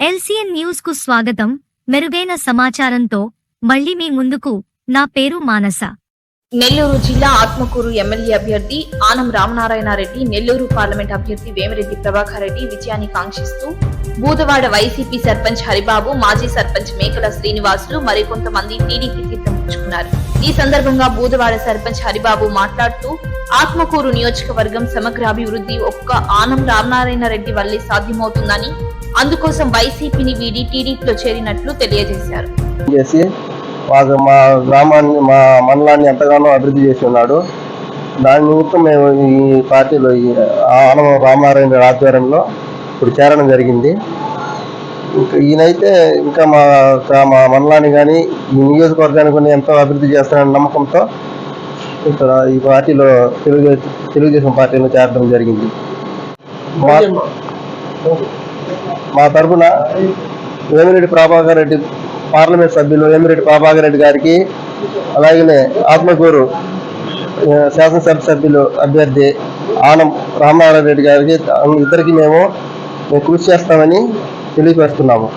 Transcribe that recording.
LCN న్యూస్కు స్వాగతం. మెరుగైన సమాచారంతో మళ్ళీ మీ ముందుకు నా పేరు మానస. నెల్లూరు జిల్లా ఆత్మకూరు ఎమ్మెల్యే అభ్యర్థి ఆనం రామనారాయణరెడ్డి నెల్లూరు పార్లమెంట్ అభ్యర్థి వేమిరెడ్డి ప్రభాకర్ రెడ్డి విజయాన్ని కాంక్షిస్తూ బూదవాడ వైసీపీ సర్పంచ్ హరిబాబు మాజీ సర్పంచ్ మేకల శ్రీనివాసులు మరికొంతమంది టీడీపీ తీర్థం ఈ సందర్భంగా బూదవాడ సర్పంచ్ హరిబాబు మాట్లాడుతూ ఆత్మకూరు నియోజకవర్గం సమగ్ర అభివృద్ధి ఒక్క ఆనం రామనారాయణ రెడ్డి వల్లే సాధ్యమవుతుందని అందుకోసం వైసీపీని వీడి టీడీపీలో చేరినట్లు తెలియజేశారు. చేసి మాకు మా గ్రామాన్ని మా మండలాన్ని ఎంతగానో అభివృద్ధి చేసి ఉన్నాడు. దాని నిమిత్తం మేము ఈ పార్టీలో ఈ ఆనవ రామారాయణ ఆధ్వర్యంలో ఇప్పుడు చేరడం జరిగింది. ఇంకా ఈయనైతే ఇంకా మా మా మండలాన్ని కానీ ఈ నియోజకవర్గాన్ని కానీ ఎంతో అభివృద్ధి చేస్తానని నమ్మకంతో ఇక్కడ ఈ పార్టీలో తెలుగు తెలుగుదేశం పార్టీలో చేరడం జరిగింది. మా మా తరఫున వేమిరెడ్డి ప్రభాకర్ రెడ్డి పార్లమెంట్ సభ్యులు వేమిరెడ్డి ప్రభాకర్ రెడ్డి గారికి అలాగనే ఆత్మకూరు శాసనసభ సభ్యులు అభ్యర్థి ఆనం రామనారాయణ రెడ్డి గారికి ఇద్దరికి మేము మేము కృషి చేస్తామని తెలియపరుస్తున్నాము.